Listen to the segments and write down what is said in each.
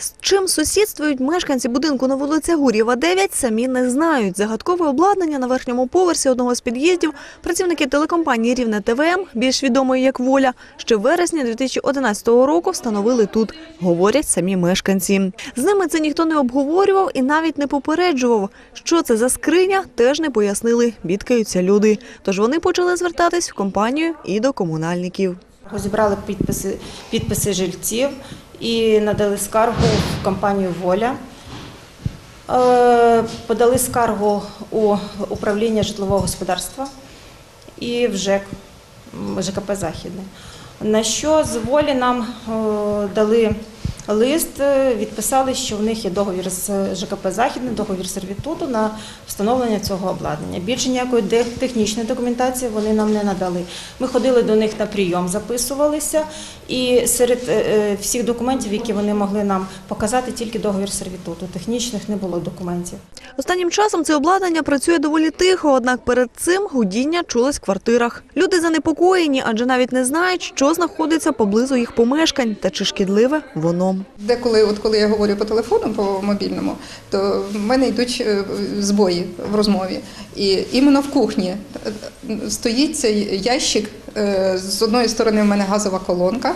З чим сусідствують мешканці будинку на вулиці Гур'єва 9, самі не знають. Загадкове обладнання на верхньому поверсі одного з під'їздів працівники телекомпанії Рівне ТВМ, більш відомої як Воля, ще в вересні 2011 року встановили тут, говорять самі мешканці. З ними це ніхто не обговорював і навіть не попереджував. Що це за скриня, теж не пояснили. Бідкаються люди. Тож вони почали звертатись в компанію і до комунальників. Зібрали підписи, підписи жильців і надали скаргу в компанію Воля. Е, Подали скаргу у управління житлового господарства і в ЖЕК, ЖКП Західний. На що з волі нам е, дали лист, е, відписали, що в них є договір з ЖКП Західне, договір сервітуту на встановлення цього обладнання. Більше ніякої технічної документації вони нам не надали. Ми ходили до них на прийом, записувалися, і серед е, е, всіх документів, які вони могли нам показати, тільки договір сервітуту. Технічних не було документів. Останнім часом це обладнання працює доволі тихо, однак перед цим гудіння чулось в квартирах. Люди занепокоєні, адже навіть не знають, що знаходиться поблизу їх помешкань та чи шкідливе воно. Деколи, от коли я говорю по телефону, по мобільному, то в мене йдуть е, збої в розмові. І іменно в кухні е, стоїть цей ящик. е, З одної сторони в мене газова колонка,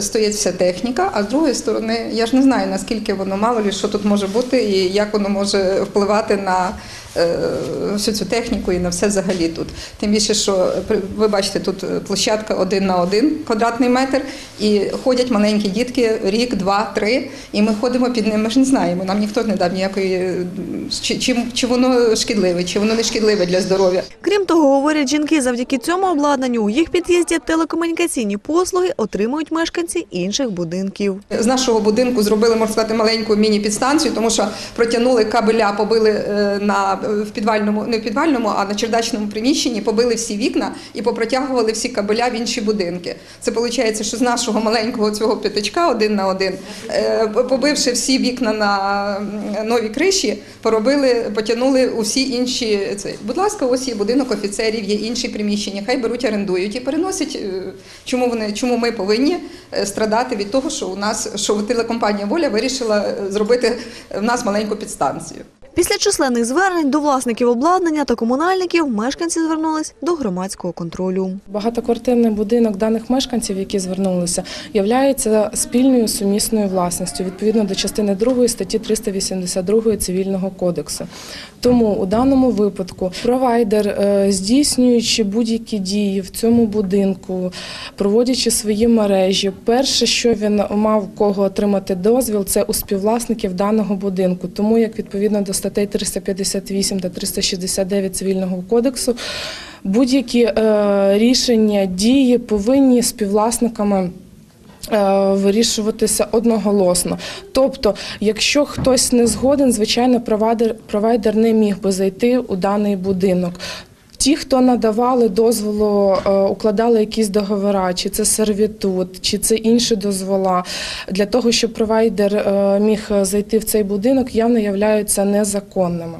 стоїть вся техніка, а з другої сторони я ж не знаю наскільки воно мало що тут може бути і як воно може впливати на всю цю техніку і на все взагалі тут. Тим більше, що ви бачите, тут площадка один на один квадратний метр, і ходять маленькі дітки рік, два, три, і ми ходимо під ним. Ми ж не знаємо. Нам ніхто не дав ніякої чи, чи, чи воно шкідливе, чи воно не шкідливе для здоров'я. Крім того, говорять жінки, завдяки цьому обладнанню у їх під'їзді телекомунікаційні послуги отримують мешканці інших будинків. З нашого будинку зробили, можна сказати, маленьку міні-підстанцію, тому що протягнули кабеля, побили е, на в підвальному, не в підвальному, а на чердачному приміщенні, побили всі вікна і попротягували всі кабеля в інші будинки. Це виходить, що з нашого маленького цього п'ятачка один на один, е, побивши всі вікна на нові криші, поробили, потягнули усі інші. Це будь ласка, ось є будинок офіцерів, є інші приміщення. Хай беруть, орендують і переносять. е, Чому вони чому ми повинні е, страдати від того, що у нас що телекомпанія Воля вирішила е, зробити в нас маленьку підстанцію. Після численних звернень до власників обладнання та комунальників мешканці звернулись до громадського контролю. Багатоквартирний будинок даних мешканців, які звернулися, являється спільною сумісною власністю відповідно до частини 2 статті 382 цивільного кодексу. Тому у даному випадку провайдер, е, здійснюючи будь-які дії в цьому будинку, проводячи свої мережі, перше, що він мав кого отримати дозвіл, це у співвласників даного будинку. Тому як відповідно до статей 358 та 369 цивільного кодексу. Будь-які е, рішення, дії повинні співвласниками. е, Вирішуватися одноголосно. Тобто, якщо хтось не згоден, звичайно, провайдер, провайдер не міг би зайти у даний будинок. Ті, хто надавали дозволу, е, укладали якісь договори, чи це сервітут, чи це інші дозвола, для того, щоб провайдер е, міг зайти в цей будинок, явно являються незаконними.